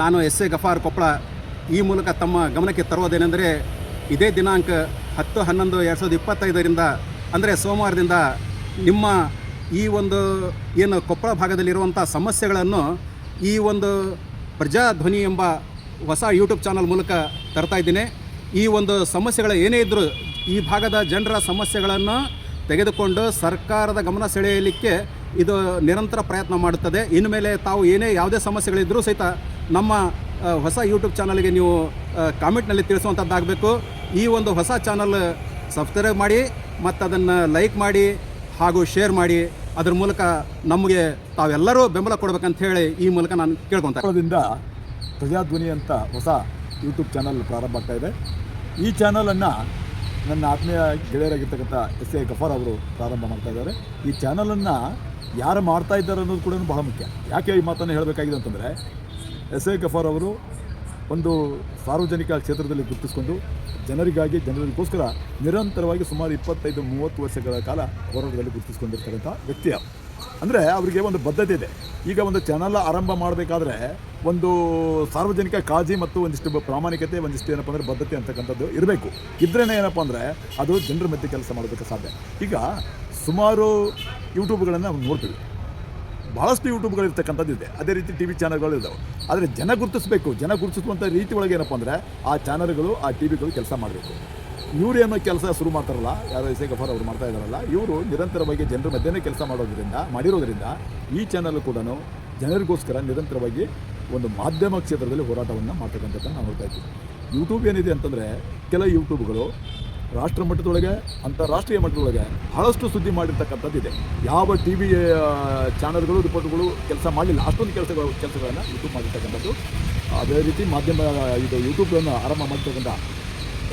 ನಾನು S A Gaffar Koppal ಈ ಮೂಲಕ ತಮ್ಮ ಗಮನಕ್ಕೆ ತರುವುದೇನೆಂದರೆ ಇದೇ ದಿನಾಂಕ ಹತ್ತು ಹನ್ನೊಂದು ಎರಡು ಸಾವಿರದ ಇಪ್ಪತ್ತೈದರಿಂದ, ಅಂದರೆ ಸೋಮವಾರದಿಂದ ನಿಮ್ಮ ಈ ಒಂದು ಏನು ಕೊಪ್ಪಳ ಭಾಗದಲ್ಲಿರುವಂಥ ಸಮಸ್ಯೆಗಳನ್ನು ಈ ಒಂದು ಪ್ರಜಾಧ್ವನಿ ಎಂಬ ಹೊಸ ಯೂಟ್ಯೂಬ್ ಚಾನಲ್ ಮೂಲಕ ತರ್ತಾ ಇದ್ದೀನಿ. ಈ ಒಂದು ಸಮಸ್ಯೆಗಳು ಏನೇ ಇದ್ದರೂ ಈ ಭಾಗದ ಜನರ ಸಮಸ್ಯೆಗಳನ್ನು ತೆಗೆದುಕೊಂಡು ಸರ್ಕಾರದ ಗಮನ ಸೆಳೆಯಲಿಕ್ಕೆ ಇದು ನಿರಂತರ ಪ್ರಯತ್ನ ಮಾಡುತ್ತದೆ. ಇನ್ನು ಮೇಲೆ ತಾವು ಏನೇ ಯಾವುದೇ ಸಮಸ್ಯೆಗಳಿದ್ದರೂ ಸಹಿತ ನಮ್ಮ ಹೊಸ ಯೂಟ್ಯೂಬ್ ಚಾನಲ್ಗೆ ನೀವು ಕಾಮೆಂಟ್ನಲ್ಲಿ ತಿಳಿಸುವಂಥದ್ದಾಗಬೇಕು ಈ ಒಂದು ಹೊಸ ಚಾನಲ್ ಸಬ್ಸ್ಕ್ರೈಬ್ ಮಾಡಿ, ಮತ್ತು ಅದನ್ನು ಲೈಕ್ ಮಾಡಿ, ಹಾಗೂ ಶೇರ್ ಮಾಡಿ. ಅದ್ರ ಮೂಲಕ ನಮಗೆ ತಾವೆಲ್ಲರೂ ಬೆಂಬಲ ಕೊಡಬೇಕಂತ ಹೇಳಿ ಈ ಮೂಲಕ ನಾನು ಕೇಳ್ಕೊತ ಕೊಪ್ಪಳದಿಂದ ಪ್ರಜಾಧ್ವನಿ ಅಂತ ಹೊಸ ಯೂಟ್ಯೂಬ್ ಚಾನಲ್ ಪ್ರಾರಂಭ ಆಗ್ತಾ ಇದೆ. ಈ ಚಾನಲನ್ನು ನನ್ನ ಆತ್ಮೀಯ ಗೆಳೆಯರಾಗಿರ್ತಕ್ಕಂಥ ಎಸ್ ಎ ಗಫಾರ್ ಅವರು ಪ್ರಾರಂಭ ಮಾಡ್ತಾ ಇದ್ದಾರೆ. ಈ ಚಾನಲನ್ನು ಯಾರು ಮಾಡ್ತಾ ಇದ್ದಾರೆ ಅನ್ನೋದು ಕೂಡ ಬಹಳ ಮುಖ್ಯ. ಯಾಕೆ ಈ ಮಾತನ್ನು ಹೇಳಬೇಕಾಗಿದೆ ಅಂತಂದರೆ ಎಸ್ ಎ ಗಫಾರ್ ಅವರು ಒಂದು ಸಾರ್ವಜನಿಕ ಕ್ಷೇತ್ರದಲ್ಲಿ ಗುರುತಿಸಿಕೊಂಡು ಜನರಿಗಾಗಿ, ಜನರಿಗೋಸ್ಕರ ನಿರಂತರವಾಗಿ ಸುಮಾರು ಇಪ್ಪತ್ತೈದು, ಮೂವತ್ತು ವರ್ಷಗಳ ಕಾಲ ಹೋರಾಟದಲ್ಲಿ ಗುರುತಿಸಿಕೊಂಡಿರ್ತಕ್ಕಂಥ ವ್ಯಕ್ತಿ. ಅಂದರೆ ಅವರಿಗೆ ಒಂದು ಬದ್ಧತೆ ಇದೆ. ಈಗ ಒಂದು ಚಾನಲ್ ಆರಂಭ ಮಾಡಬೇಕಾದ್ರೆ ಒಂದು ಸಾರ್ವಜನಿಕ ಕಾಳಜಿ ಮತ್ತು ಒಂದಿಷ್ಟು ಪ್ರಾಮಾಣಿಕತೆ, ಒಂದಿಷ್ಟು ಏನಪ್ಪ ಅಂದರೆ ಬದ್ಧತೆ ಅಂತಕ್ಕಂಥದ್ದು ಇರಬೇಕು. ಇದ್ರೇ ಏನಪ್ಪ ಅಂದರೆ ಅದು ಜನರ ಮಧ್ಯೆ ಕೆಲಸ ಮಾಡೋದಕ್ಕೆ ಸಾಧ್ಯ. ಈಗ ಸುಮಾರು ಯೂಟ್ಯೂಬ್ಗಳನ್ನು ನೋಡ್ತೀವಿ. ಭಾಳಷ್ಟು ಯೂಟ್ಯೂಬ್ಗಳು ಇರ್ತಕ್ಕಂಥದ್ದು ಇದೆ. ಅದೇ ರೀತಿ ಟಿ ವಿ ಚಾನಲ್ಗಳು ಇದ್ದಾವೆ ಆದರೆ ಜನ ಗುರುತಿಸಬೇಕು. ಜನ ಗುರುತಿಸುವಂಥ ರೀತಿ ಒಳಗೆ ಏನಪ್ಪ ಅಂದರೆ ಆ ಚಾನಲ್ಗಳು, ಆ ಟಿ ವಿಗಳು ಕೆಲಸ ಮಾಡಬೇಕು. ಇವರು ಏನೋ ಕೆಲಸ ಶುರು ಮಾಡ್ತಾರಲ್ಲ, ಯಾರೋ ಗಫರ್ ಗಫಾರ್ ಅವರು ಮಾಡ್ತಾ ಇದ್ದಾರಲ್ಲ ಇವರು ನಿರಂತರವಾಗಿ ಜನರ ಮಧ್ಯೆನೇ ಕೆಲಸ ಮಾಡೋದ್ರಿಂದ, ಮಾಡಿರೋದ್ರಿಂದ ಈ ಚಾನಲ್ ಕೂಡ ಜನರಿಗೋಸ್ಕರ ನಿರಂತರವಾಗಿ ಒಂದು ಮಾಧ್ಯಮ ಕ್ಷೇತ್ರದಲ್ಲಿ ಹೋರಾಟವನ್ನು ಮಾಡ್ತಕ್ಕಂಥದ್ದನ್ನು ನಾವು ನೋಡ್ತಾ ಇದ್ದೀವಿ ಯೂಟ್ಯೂಬ್ ಏನಿದೆ ಅಂತಂದರೆ ಕೆಲವು ಯೂಟ್ಯೂಬ್ಗಳು ರಾಷ್ಟ್ರ ಮಟ್ಟದೊಳಗೆ, ಅಂತಾರಾಷ್ಟ್ರೀಯ ಮಟ್ಟದೊಳಗೆ ಬಹಳಷ್ಟು ಸುದ್ದಿ ಮಾಡಿರ್ತಕ್ಕಂಥದ್ದು ಇದೆ. ಯಾವ ಟಿ ವಿ ಚಾನಲ್ಗಳು ರಿಪೋರ್ಟ್ಗಳು ಕೆಲಸ ಮಾಡಲಿಲ್ಲ. ಅಷ್ಟೊಂದು ಕೆಲಸಗಳು, ಕೆಲಸಗಳನ್ನು ಯೂಟ್ಯೂಬ್ ಮಾಡಿರ್ತಕ್ಕಂಥದ್ದು. ಅದೇ ರೀತಿ ಮಾಧ್ಯಮ, ಇದು ಯೂಟ್ಯೂಬ್ಗಳನ್ನು ಆರಂಭ ಮಾಡ್ತಕ್ಕಂಥ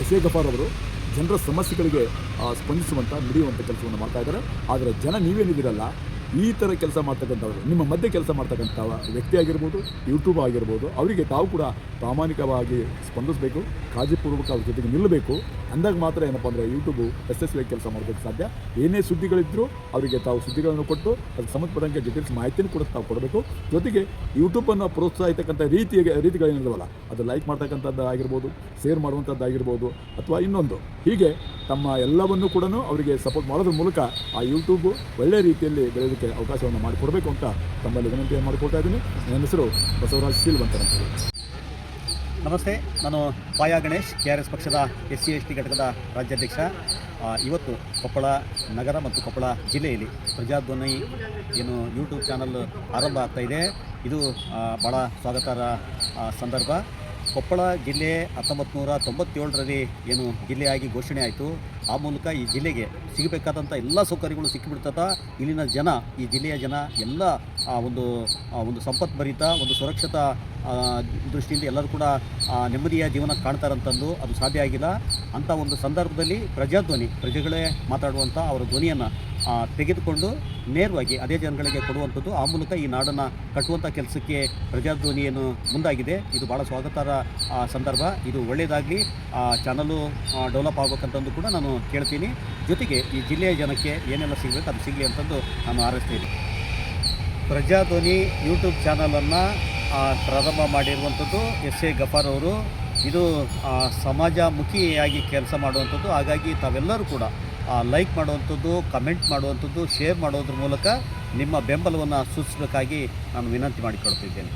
ಎಸ್ ಎ ಗಫಾರ್ ಅವರು ಜನರ ಸಮಸ್ಯೆಗಳಿಗೆ ಸ್ಪಂದಿಸುವಂಥ ನುಡಿಯುವಂಥ ಕೆಲಸವನ್ನು ಮಾಡ್ತಾ ಇದ್ದಾರೆ. ಆದರೆ ಜನ ನೀವೇನಿದ್ದೀರಲ್ಲ ಈ ಥರ ಕೆಲಸ ಮಾಡ್ತಕ್ಕಂಥವ್ರು, ನಿಮ್ಮ ಮಧ್ಯೆ ಕೆಲಸ ಮಾಡ್ತಕ್ಕಂಥ ವ್ಯಕ್ತಿ ಆಗಿರ್ಬೋದು ಯೂಟ್ಯೂಬ್ ಆಗಿರ್ಬೋದು, ಅವರಿಗೆ ತಾವು ಕೂಡ ಪ್ರಾಮಾಣಿಕವಾಗಿ ಸ್ಪಂದಿಸಬೇಕು, ಕಾಳಜಿಪೂರ್ವಕ ಅವ್ರ ಜೊತೆಗೆ ನಿಲ್ಲಬೇಕು. ಅಂದಾಗ ಮಾತ್ರ ಏನಪ್ಪ ಅಂದರೆ ಯೂಟ್ಯೂಬು ಯಶಸ್ವಿಯಾಗಿ ಕೆಲಸ ಮಾಡೋದಕ್ಕೆ ಸಾಧ್ಯ. ಏನೇ ಸುದ್ದಿಗಳಿದ್ದರೂ ಅವರಿಗೆ ತಾವು ಸುದ್ದಿಗಳನ್ನು ಕೊಟ್ಟು ಅದಕ್ಕೆ ಸಂಬಂಧಪಟ್ಟಂಗೆ ಡೀಟೇಲ್ಸ್ ಮಾಹಿತಿಯನ್ನು ಕೂಡ ತಾವು ಕೊಡಬೇಕು. ಜೊತೆಗೆ ಯೂಟ್ಯೂಬನ್ನು ಪ್ರೋತ್ಸಾಹಿತಕ್ಕಂಥ ರೀತಿಯ ರೀತಿಗಳೇನಿದಾವಲ್ಲ ಅದು ಲೈಕ್ ಮಾಡ್ತಕ್ಕಂಥದ್ದು ಆಗಿರ್ಬೋದು ಶೇರ್ ಮಾಡುವಂಥದ್ದು ಆಗಿರ್ಬೋದು, ಅಥವಾ ಇನ್ನೊಂದು. ಹೀಗೆ ತಮ್ಮ ಎಲ್ಲವನ್ನೂ ಕೂಡ ಅವರಿಗೆ ಸಪೋರ್ಟ್ ಮಾಡೋದ್ರ ಮೂಲಕ ಆ ಯೂಟ್ಯೂಬು ಒಳ್ಳೆಯ ರೀತಿಯಲ್ಲಿ ಬೆಳೆಯೋದಕ್ಕೆ ಅವಕಾಶವನ್ನು ಮಾಡಿಕೊಡಬೇಕು ಅಂತ ತಮ್ಮಲ್ಲಿ ವಿನಂತಿಯನ್ನು ಮಾಡಿಕೊಳ್ತಾ ಇದ್ದೀನಿ. ನನ್ನ ಹೆಸರು ಬಸವರಾಜ್ ಸೀಲ್ವಂತರ ನಮಸ್ತೆ, ನಾನು ಪಾಯ ಗಣೇಶ್, ಕೆ ಆರ್ ಎಸ್ ಪಕ್ಷದ ಎಸ್ ಸಿ ಎಸ್ ಟಿ ಘಟಕದ ರಾಜ್ಯಾಧ್ಯಕ್ಷ. ಇವತ್ತು ಕೊಪ್ಪಳ ನಗರ ಮತ್ತು ಕೊಪ್ಪಳ ಜಿಲ್ಲೆಯಲ್ಲಿ ಪ್ರಜಾಧ್ವನಿ ಏನು ಯೂಟ್ಯೂಬ್ ಚಾನಲ್ ಆರಂಭ ಆಗ್ತಾ ಇದೆ. ಇದು ಭಾಳ ಸ್ವಾಗತಾರ್ಹ ಸಂದರ್ಭ. ಕೊಪ್ಪಳ ಜಿಲ್ಲೆ ಹತ್ತೊಂಬತ್ತು ನೂರ ತೊಂಬತ್ತೇಳರಲ್ಲಿ ಏನು ಜಿಲ್ಲೆಯಾಗಿ ಘೋಷಣೆ ಆಯಿತು. ಆ ಮೂಲಕ ಈ ಜಿಲ್ಲೆಗೆ ಸಿಗಬೇಕಾದಂಥ ಎಲ್ಲ ಸೌಕರ್ಯಗಳು ಸಿಕ್ಕಿಬಿಡ್ತದ. ಇಲ್ಲಿನ ಜನ, ಈ ಜಿಲ್ಲೆಯ ಜನ ಎಲ್ಲ ಒಂದು ಒಂದು ಸಂಪತ್ಭರಿತ ಒಂದು ಸುರಕ್ಷತಾ ದೃಷ್ಟಿಯಿಂದ ಎಲ್ಲರೂ ಕೂಡ ನೆಮ್ಮದಿಯ ಜೀವನ ಕಾಣ್ತಾರಂತಂದು ಅದು ಸಾಧ್ಯ ಆಗಿಲ್ಲ. ಅಂಥ ಒಂದು ಸಂದರ್ಭದಲ್ಲಿ ಪ್ರಜಾಧ್ವನಿ, ಪ್ರಜೆಗಳೇ ಮಾತಾಡುವಂಥ ಅವರ ಧ್ವನಿಯನ್ನು ತೆಗೆದುಕೊಂಡು ನೇರವಾಗಿ ಅದೇ ಜನಗಳಿಗೆ ಕೊಡುವಂಥದ್ದು. ಆ ಮೂಲಕ ಈ ನಾಡನ್ನು ಕಟ್ಟುವಂಥ ಕೆಲಸಕ್ಕೆ ಪ್ರಜಾಧ್ವನಿಯನ್ನು ಮುಂದಾಗಿದೆ. ಇದು ಭಾಳ ಸ್ವಾಗತಾರ್ಹ ಸಂದರ್ಭ. ಇದು ಒಳ್ಳೆಯದಾಗಲಿ ಚಾನಲು ಡೆವಲಪ್ ಆಗಬೇಕಂತಂದು ಕೂಡ ನಾನು ಕೇಳ್ತೀನಿ. ಜೊತೆಗೆ ಈ ಜಿಲ್ಲೆಯ ಜನಕ್ಕೆ ಏನೆಲ್ಲ ಸಿಗಬೇಕು ಅದು ಸಿಗಲಿ ಅಂತಂದು ನಾನು ಹಾರೈಸ್ತೀನಿ ಪ್ರಜಾಧ್ವನಿ ಯೂಟ್ಯೂಬ್ ಚಾನಲನ್ನು ಪ್ರಾರಂಭ ಮಾಡಿರುವಂಥದ್ದು ಎಸ್ ಎ ಗಫಾರ್ ಅವರು. ಇದು ಸಮಾಜಮುಖಿಯಾಗಿ ಕೆಲಸ ಮಾಡುವಂಥದ್ದು. ಹಾಗಾಗಿ ತಾವೆಲ್ಲರೂ ಕೂಡ ಲೈಕ್ ಮಾಡುವಂಥದ್ದು ಕಮೆಂಟ್ ಮಾಡುವಂಥದ್ದು ಶೇರ್ ಮಾಡೋದ್ರ ಮೂಲಕ ನಿಮ್ಮ ಬೆಂಬಲವನ್ನು ಸೂಚಿಸಬೇಕಾಗಿ ನಾನು ವಿನಂತಿ ಮಾಡಿಕೊಳ್ತಿದ್ದೇನೆ